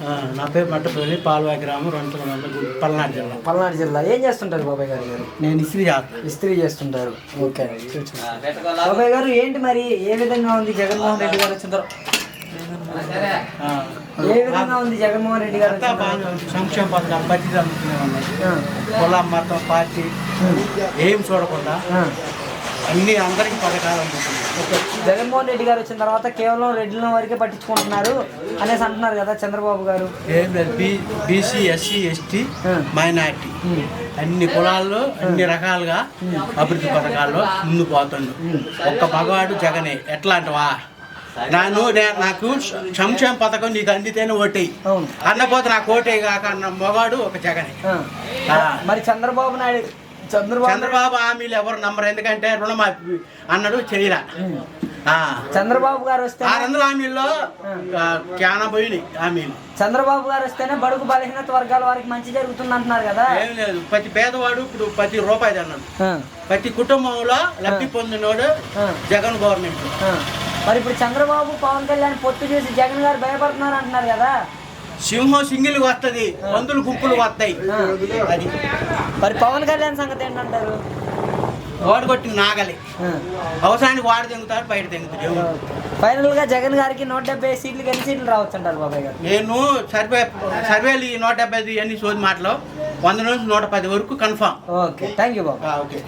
ఆ, నా పేరు మట్టపల్లి పాల్వాయి గ్రామం రెండు మండలం పల్నాడు జిల్లా. పల్నాడు జిల్లా. ఏం చేస్తుంటారు బాబాయ్ గారు మీరు? నేను ఇస్త్రీ చేస్తాను ఇస్త్రీ చేస్తుంటారు. ఓకే. బాబాయ్ గారు ఏంటి మరి? ఏ విధంగా ఉంది జగన్మోహన్ రెడ్డి గారు వచ్చిన ఆ, ఏ విధంగా ఉంది జగన్మోహన్ రెడ్డి గారు. సంక్షేమ పథకాలు ఆ, కులం మతం పార్టీ ఏం చూడకుండా. అన్ని అందరికి పథకాలు. జగన్మోహన్ రెడ్డి గారు వచ్చిన తర్వాత కేవలం రెడ్ల వరకే పట్టించుకుంటున్నారు అనేసి అంటున్నారు కదా చంద్రబాబు గారు. ఏం లేదు B BC SC ST. Minority. అన్ని కులాల్లో అన్ని రకాలుగా అభివృద్ధి పథకాల్లో ముందు పోతుండు. ఒక్క మగవాడు జగనే ఎట్లా అంటవా నాను నాకు సంక్షేమ పథకం నీకు అందితేనే ఓటేయి. అన్నపోతే నాకు ఓటేయి కాక అన్న మగవాడు ఒక జగనే. మరి చంద్రబాబు నాయుడు చంద్రబాబు చంద్రబాబు హామీలు ఎవరు నమ్మరు. ఎందుకంటే రుణమాఫీ అన్నాడు చేయరా ఆ. చంద్రబాబు గారు వస్తే ఆరు వందల హామీల్లో చాలా పోయినాయి హామీలు. చంద్రబాబు గారు వస్తేనే బడుగు బలహీనత వర్గాల వారికి మంచి జరుగుతుంది అంటున్నారు కదా. ఏం లేదు. ప్రతి పేదవాడు ఇప్పుడు ప్రతి రూపాయి అన్నాడు ప్రతి కుటుంబంలో లబ్ధి పొందినోడు జగన్ గవర్నమెంట్. మరి ఇప్పుడు చంద్రబాబు పవన్ కళ్యాణ్ పొత్తు చూసి జగన్ గారు భయపడుతున్నారు అంటున్నారు కదా. సింహం సింగిల్ వస్తది పందులు గుంపులు వస్తాయి. అది. మరి పవన్ కళ్యాణ్ సంగతి ఏంటంటారు? ఓడగొట్టి నాగలి. ఆ. అవసరానికి వాడు తెంగుతారు బయట తెంగుతారు? ఫైనల్గా జగన్ గారికి నూట డెబ్బై సీట్లకి ఎన్ని సీట్లు రావచ్చు అంటారు బాబాయ్ గారు. నేను సర్వే సర్వేలు ఈ నూట డెబ్బై ఐదు అన్ని సోది మాటలు. వంద నుంచి నూట పది వరకు కన్ఫామ్. ఓకే థ్యాంక్ యూ బాబు ఓకే.